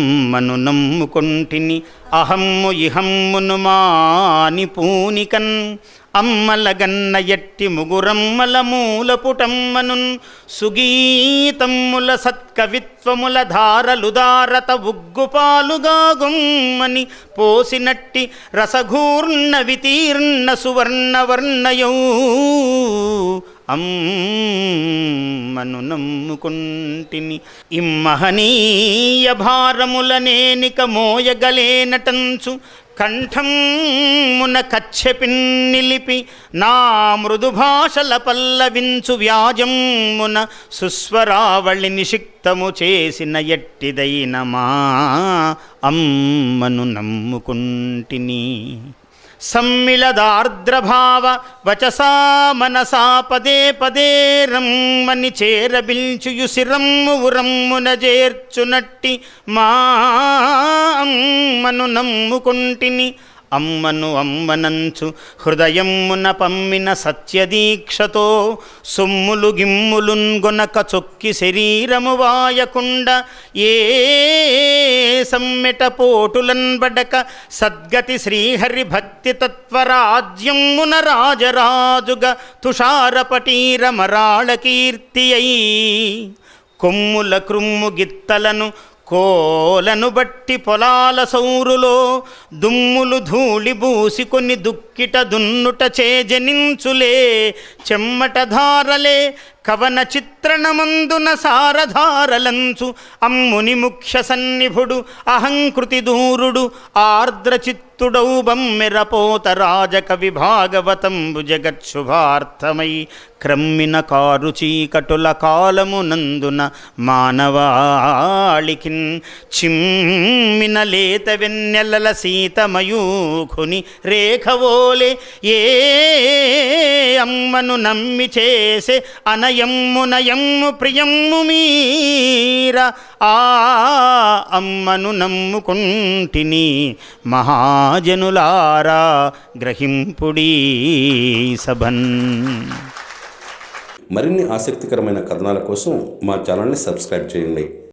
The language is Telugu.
మను నమ్ముకొంటిని అహమ్ము ఇహమ్మును మాని పూనికన్. అమ్మలగన్న ఎట్టి ముగురమ్మల మూలపుటమ్మనున్. సుగీతమ్ముల సత్కవిత్వముల ధారలు దారత ఉగ్గుపాలుగా గుమ్మని పోసినట్టి రసఘూర్ణ వితీర్ణ సువర్ణవర్ణయౌ. అమ్మను నమ్ముకుంటిని. ఇమ్మహనీయ భారముల నేనిక మోయగలేనటంచు కంఠమున కచ్చెపిన్నిలిపి నా మృదు భాషల పల్లవించు వ్యాజమున సుస్వరావళి నిషిక్తము చేసిన ఎట్టిదైన మా అమ్మను నమ్ముకుంటిని. సమ్మిళదార్ద్రభావ వచసా మనసా పదే పదే రమ్మని చేరబిల్చుయు ఉరమ్మున చేర్చునట్టి మా అమ్మను నమ్ముకుంటిని. అమ్మను అమ్మనంచు హృదయమ్మున పమ్మిన సత్యదీక్షతో సొమ్ములు గిమ్ములున్ గొనక చొక్కి శరీరము వాయకుండ ఏ సమ్మిట పోటులన్బడక సద్గతి శ్రీహరి భక్తి తత్వరాజ్యమున రాజరాజుగ తుషారపటీర మరాళ కీర్తి అయి కొమ్ముల క్రుమ్ము గిత్తలను కోలను బట్టి పొలాల సౌరులో దుమ్ములు ధూళి బూసికొని దుక్కిట దున్నుట చేజనించులే. చెమ్మట ధారలే కవన చిత్రణమందున సారధారలంచు. అమ్ముని ముఖ్య సన్నిభుడు అహంకృతి దూరుడు ఆర్ద్ర చిత్తుడౌ బమ్మెరపోత రాజకవి భాగవతంబు జగత్శుభార్థమై క్రమ్మిన కారు చీకటుల కాలమునందున మానవాళికిన్ చిమ్మిన లేత వెన్నెలల సీతమయూఖుని రేఖవోలే ఏ అమ్మను నమ్మి చేసే అనయమ్ము నయమ్ము ప్రియమ్ము మీర ఆ అమ్మను నమ్ముకుంటిని మహా మహాజనులారా గ్రహింపుడీ సభన్. మరిన్ని ఆసక్తికరమైన కథనాల కోసం మా ఛానల్ని సబ్స్క్రైబ్ చేయండి.